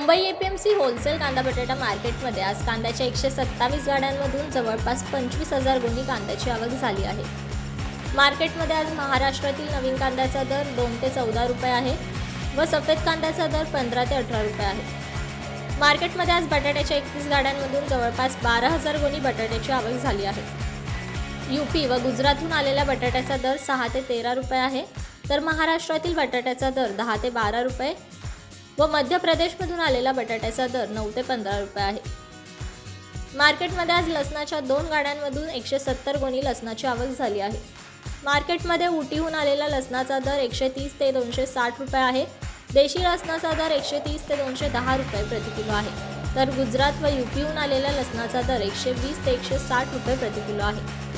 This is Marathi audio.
होलसेल कांदा बटाटा मार्केटमध्ये आज कांद्याच्या एकशे सत्तावीस गाड्यांमधून जवळपास पंचवीस हजार गुणी कांद्याची आवक झाली आहे. मार्केटमध्ये आज महाराष्ट्रातील नवीन कांद्याचा दर दोन ते चौदा रुपये आहे व सफेद कांद्याचा दर पंधरा ते अठरा रुपये आहे. मार्केटमध्ये आज बटाट्याच्या एकतीस गाड्यांमधून जवळपास बारा हजार गुणी बटाट्याची आवक झाली आहे. यूपी व गुजरातहून आलेल्या बटाट्याचा दर सहा ते तेरा रुपये आहे तर महाराष्ट्रातील बटाट्याचा दर दहा ते बारा रुपये व मध्य प्रदेशमधून आलेला बटाट्याचा दर नऊ ते पंधरा रुपये आहे. मार्केटमध्ये आज लसणाच्या दोन गाड्यांमधून एकशे सत्तर गोणी लसणाची आवक झाली आहे. मार्केटमध्ये उटीहून आलेला लसणाचा दर एकशे तीस ते दोनशे साठ रुपये आहे. देशी लसणाचा दर एकशे तीस ते दोनशे दहा रुपये प्रति किलो आहे. तर गुजरात व युपीहून आलेल्या लसणाचा दर एकशे वीस ते एकशे साठ रुपये प्रति किलो आहे.